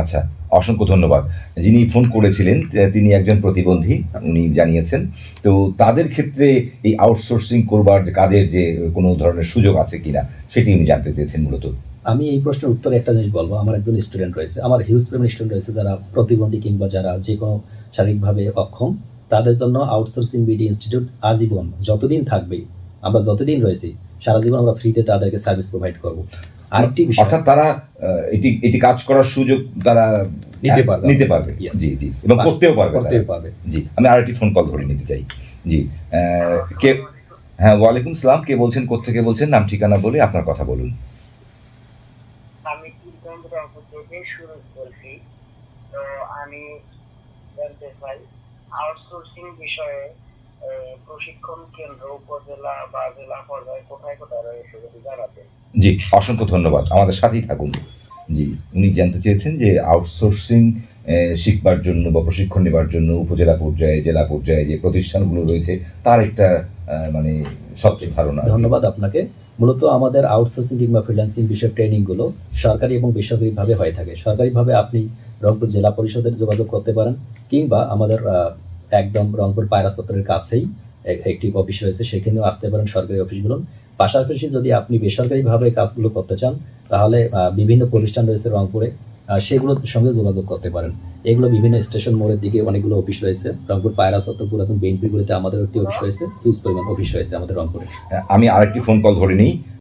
আচ্ছা অসংখ্য ধন্যবাদ। যিনি ফোন করেছিলেন তিনি একজন প্রতিবন্ধী, উনি জানিয়েছেন। তো তাদের ক্ষেত্রে এই আউটসোর্সিং করবার যে কাজের যে কোনো ধরনের সুযোগ আছে কিনা, সেটি উনি জানতে চেয়েছেন মূলত। আমি এই প্রশ্নের উত্তরে একটা জিনিস বলব। আমার একজন স্টুডেন্ট রয়েছে। আমার হিউজ পরিমাণ স্টুডেন্ট রয়েছে যারা প্রতিবন্ধী কিংবা যারা যে কোনো শারীরিকভাবে অক্ষম, তাদের জন্য আউটসোর্সিং বিডি ইনস্টিটিউট আজীবন যতদিন থাকবে আমরা যতদিন রয়েছি সারা জীবন আমরা ফ্রিতে তাদেরকে সার্ভিস প্রোভাইড করব। আরেকটি বিষয় অর্থাৎ তারা এটি এটি কাজ করার সুযোগ তারা নিতে পারবে। নিতে পারবে। জি জি এবং করতেও পারবে করতে পারবে। জি আমি আরেকটি ফোন কল ধরে নিতে চাই। জি কে হ্যাঁ ওয়ালাইকুম সালাম। কে বলছেন কোথেকে বলছেন? নাম ঠিকানা বলে আপনার কথা বলুন। আমি শুরু করছি তো আমি জানতে চাই আউটসোর্সিং বিষয়ে প্রশিক্ষণ কেন্দ্র উপজেলা বা জেলা পর্যায়ে কোথায় কোথায় রয়েছে যদি জানাতেন জি অসংখ্য ধন্যবাদ। আমাদের সাথেই থাকুন। জি উনি জানতে চেয়েছেন যে আউটসোর্সিং শিখবার জন্য বা প্রশিক্ষণ নেবার জন্য উপজেলা পর্যায়ে জেলা পর্যায়ে যে প্রতিষ্ঠানগুলো রয়েছে তার একটা মানে সবচেয়ে ধারণা। ধন্যবাদ আপনাকে। মূলত আমাদের আউটসোর্সিং কিংবা ফ্রিল্যান্সিং বিষয়ক ট্রেনিংগুলো সরকারি এবং বেসরকারিভাবে হয়ে থাকে। সরকারিভাবে আপনি রংপুর জেলা পরিষদের যোগাযোগ করতে পারেন কিংবা আমাদের একদম রংপুর পায়রা চত্বরের কাছেই একটি অফিস হয়েছে সেখানেও আসতে পারেন সরকারি অফিসগুলো পাশাপাশি যদি আপনি বেসরকারিভাবে কাজগুলো করতে চান, তাহলে বিভিন্ন প্রতিষ্ঠান রয়েছে রংপুরে সেগুলোর সঙ্গে যোগাযোগ করতে পারেন। এগুলো বিভিন্ন স্টেশন মোড়ের দিকে অনেকগুলো অফিস রয়েছে। রংপুর, পায়রা চত্বর পুরাতন বিএনপিগুলোতে আমাদের একটি অফিস রয়েছে। হিউজ পরিমাণ অফিস রয়েছে আমাদের রংপুরে। আমি আরেকটি ফোন কল ধরে নিই।